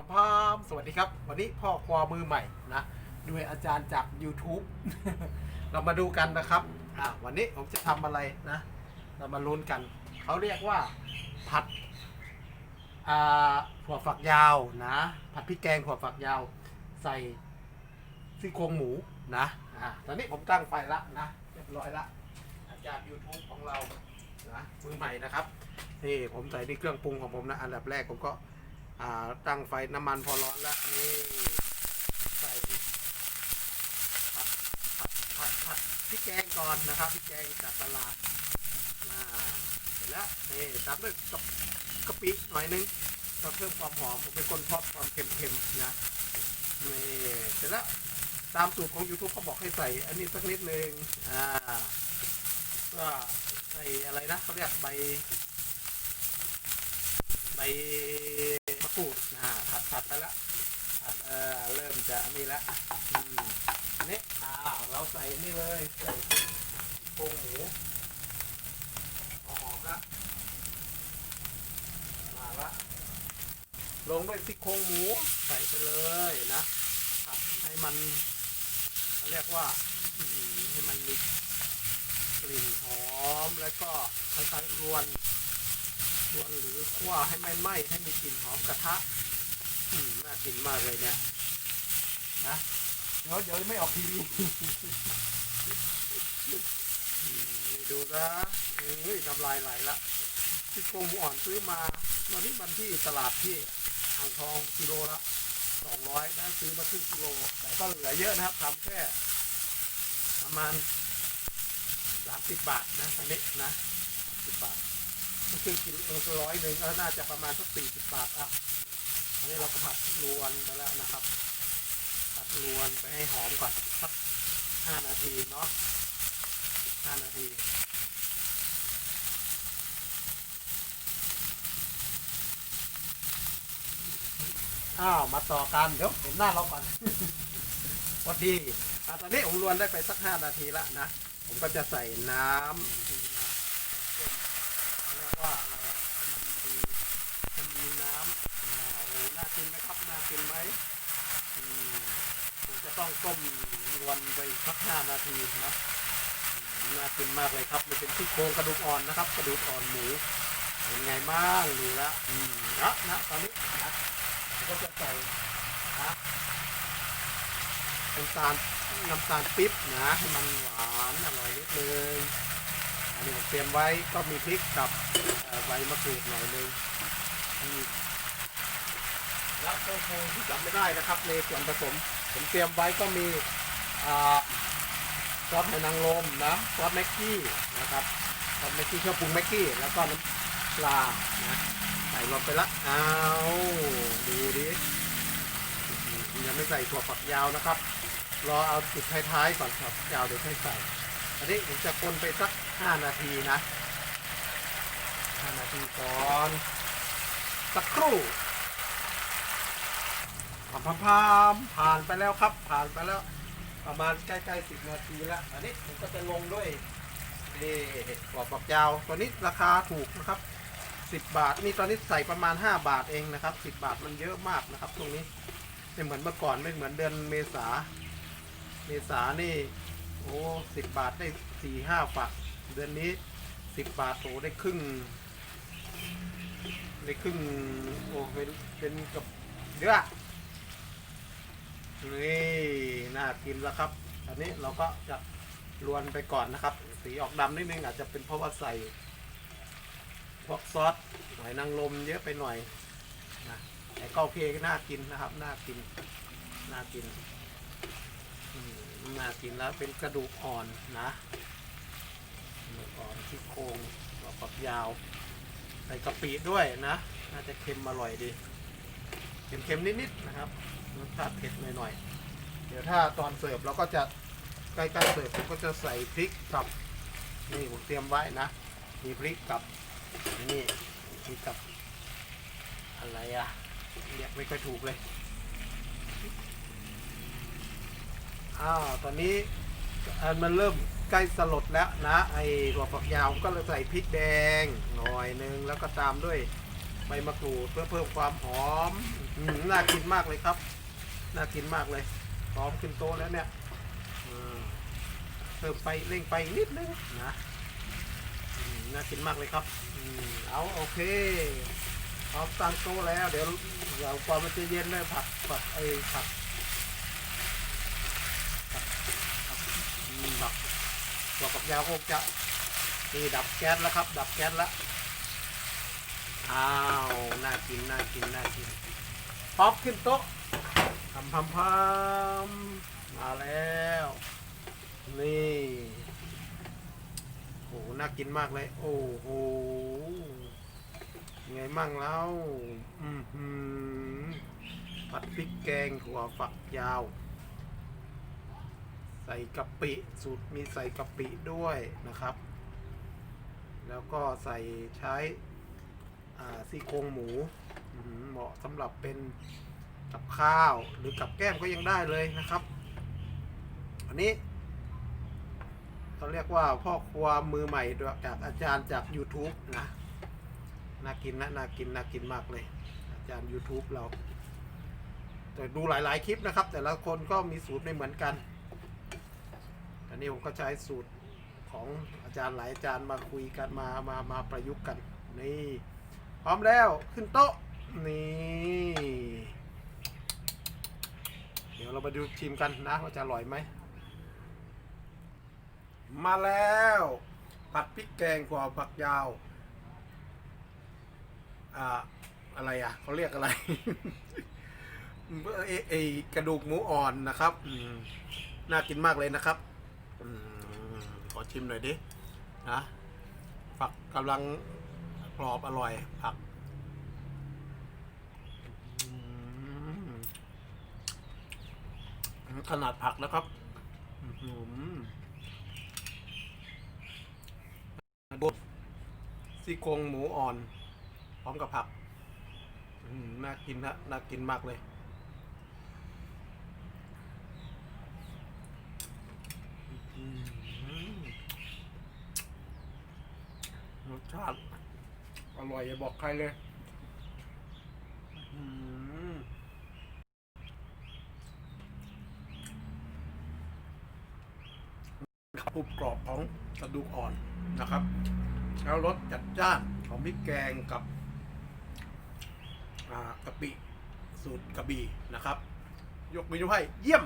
พัมพามสวัสดีครับ วันนี้พ่อครัวมือใหม่นะด้วยอาจารย์จาก YouTube เรามาดูกันนะครับอะวันนี้ผมจะทำอะไรนะ เรามาลุ้นกัน เขาเรียกว่าผัดอ่าถั่วฝักยาวนะ ผัดพริกแกงถั่วฝักยาว ใส่ซี่โครงหมูนะอะตอนนี้ผมตั้งไฟละนะเรียบร้อยละอาจารย์ YouTube ของเรานะมือใหม่นะครับนี่ผมใส่ในเครื่องปรุงของผมนะ อันดับแรกผมก็ อ่าตั้งไฟน้ำมันพอร้อนแล้วนี่ใส่ผัดผัดผัดผัดพริกแกงก่อนนะครับพริกแกงจากตลาดอ่าเสร็จแล้วนี่ตามด้วยกะกะปิหน่อยนึงก็เพิ่มความหอมผมเป็นคนชอบความเค็มๆนะนี่เสร็จแล้วตามสูตรของ YouTube เขาบอกให้ใส่ อันนี้สักนิดนึงอ่าก็ใส่อะไรนะเขาเรียกใบใบมะกรูดอ่าผัดผัดไปแล้วผัดเออเริ่มจะนี่แล้วอันนี้อ่าเราใส่นี่เลยใส่โครงหมูหอมละมาละลงด้วยซี่โครงหมูใส่ไปเลยนะให้มันเรียกว่าให้มันมีกลิ่นหอมแล้วก็คล้ายๆรวนรวนหรือคั่วให้ไม่ไหม้ให้มีกลิ่นหอมกระทะอืมน่ากินมากเลยเนี่ย นะเดี๋ยวเดี๋ยวไม่ออกทีวีนี่ดูนะเอ้ยน้ำลายไหลละที่โครงหมูอ่อนซื้อมาวันนี้มันที่ตลาดที่อ่างทองกิโลละสองร้อยได้ซื้อมาครึ่งกิโลแต่ก็เหลือเยอะนะครับทำแค่ประมาณสามสิบบาทนะอันนี้นะสิบบาทก็คือกิโลร้อยหนึ่งแล้วน่าจะประมาณสักสี่สิบบาทอะอันนี้เราก็ผัดรวนไปแล้วนะครับ ผัดรวนไปให้หอมก่อนสักห้านาทีเนาะห้านาทีอ้าวมาต่อกันเดี๋ยวเห็นหน้าเราก่อนสวัสดีอะตอนนี้ผมรวนได้ไปสักห้านาทีแล้วนะ ผมก็จะใส่น้ำนะต้มเรียกว่าอะไรอะให้มันมีให้มันมีน้ำอ่าโอ้โหน่ากินไหมครับ น่ากินไหมอืมผมจะ ต้องต้มรวนไปสักห้านาทีนะอืมน่ากินมากเลยครับมันเป็นที่โครงกระดูกอ่อนนะครับ กระดูกอ่อนหมูเป็นไงบ้างดูลวอืมนะนะตอนนี้นะก็จะใส่นะน้ำตาลน้ำตาลปิ๊บนะให้มันหวานอร่อยนิดนึงอันนี้ผมเตรียมไว้ก็มีพริกกับใบมะกรูดหน่อยนึงอืมแล้วโคงที่จำไม่ได้นะครับในส่วนผสม ผมเตรียมไว้ก็มีซอสหอยนางรมนะซอสแม็กกี้นะครับซอสแม็กกี้เครื่องปรุงแม็กกี้แล้วก็น้ำปลานะใส่ลงไปละเอาดูดิยังไม่ใส่ถั่วฝักยาวนะครับ รอเอาจุดท้ายๆก่อนครับยาวเดี๋ยวค่อยใส่อันนี้ผมจะคนไปสักห้านาทีนะห้านาทีก่อน สักครู่ พามพามพามผ่านไปแล้วครับ ผ่านไปแล้ว ประมาณใกล้ๆสิบนาทีแล้วอันนี้ผมก็จะลงด้วยนี่กรอบฝักยาวตัวนี้ราคาถูกนะครับสิบบาทนี่ตอนนี้ใส่ประมาณห้าบาทเองนะครับสิบบาทมันเยอะมากนะครับตรงนี้ไม่เหมือนเมื่อก่อนไม่เหมือนเดือนเมษาเมษานี่โอ้สิบบาทได้สี่ห้าฝัก เดือนนี้สิบบาทโอได้ครึ่งได้ครึ่งโอ้เป็นเป็นกับเยอะ นี่น่ากินแล้วครับ อันนี้เราก็จะรวนไปก่อนนะครับ สีออกดำนิดนึงอาจจะเป็นเพราะว่าใส่พวกซอสหอยนางรมเยอะไปหน่อยนะแต่ก็โอเคน่ากินนะครับ น่ากิน น่ากินมน่ากินแล้วเป็นกระดูกอ่อนนะกระดูกอ่อนที่โครงกรอบกับยาว ใส่กะปิด้วยนะ น่าจะเค็มอร่อยดี เค็มๆนิดๆนะครับ รสชาติเผ็ดหน่อยๆ เดี๋ยวถ้าตอนเสิร์ฟเราก็จะใกล้ๆเสิร์ฟผมก็จะใส่พริกกับนี่ผมเตรียมไว้นะ มีพริกกับนี่พริกกับ อะไรอะเรียกไม่ค่อยถูกเลยอ้าวตอนนี้อมันเริ่มใกล้สลดแล้วนะ ไอ้ถั่วฝักยาวก็เลยใส่พริกแดงหน่อยนึงแล้วก็ตามด้วยใบมะกรูดเพื่อเพิ่มความหอมอืมน่ากินมากเลยครับ น่ากินมากเลยพร้อมขึ้นโต๊ะแล้วเนี่ยเพิ่มไปเร่งไปนิดนึงนะน่ากินมากเลยครับอืมเอาโอเคพร้อมตั้งโต๊ะแล้วเดี๋ยวเดี๋ยวความมันจะเย็นเลยผักผักไอ้ผักผักผักผักตัวกับยาวคงจะนี่ดับแก๊สแล้วครับ ดับแก๊สแล้วอ้าวน่ากินน่ากินน่ากินพร้อมขึ้นโต๊ะ ทำพำพำมาแล้ว นี่โอ้โหน่ากินมากเลย โอ้โหไงมั่งแล้วอือหือผัดพริกแกงถั่วฝักยาว ใส่กะปิสูตรมีใส่กะปิด้วยนะครับ แล้วก็ใส่ใช้ซี่โครงหมูเหมาะสำหรับเป็น กับข้าวหรือกับแก้มก็ยังได้เลยนะครับ อันนี้เขาเรียกว่าพ่อครัวมือใหม่จากอาจารย์จาก YouTube นะน่ากินนะน่ากินน่ากินมากเลย อาจารย์ YouTube เรา แต่ดูหลาย ๆ คลิปนะครับ แต่ละคนก็มีสูตรไม่เหมือนกันอันนี้ผมก็ใช้สูตรของอาจารย์หลายอาจารย์มาคุยกันมามามาประยุกต์กัน นี่ พร้อมแล้วขึ้นโต๊ะ นี่ ดี๋ยวเรามาดูชิมกันนะว่าจะอร่อยไหม มาแล้ว ผัดพริกแกงกว่าผักยาว อ่า อะไรอะ เขาเรียกอะไร เอเอกระดูกหมูอ่อนนะครับน่ากินมากเลยนะครับอขอชิมหน่อยดิ นะ ผักกำลังกรอบอร่อย ผักอืม ขนาดผักนะครับอื้อหือดูซี่โครงหมูอ่อน พร้อมกับผักน่ากินนะน่ากินมากเลย รสชาติ อร่อยอย่าบอกใครเลย อืมขับก รุบกรอบของกระดูกอ่อนนะครับ แล้วรสจัดจ้านของพริกแกงกับกะปิสูตรกระบี่นะครับ ยกมือให้เยี่ยม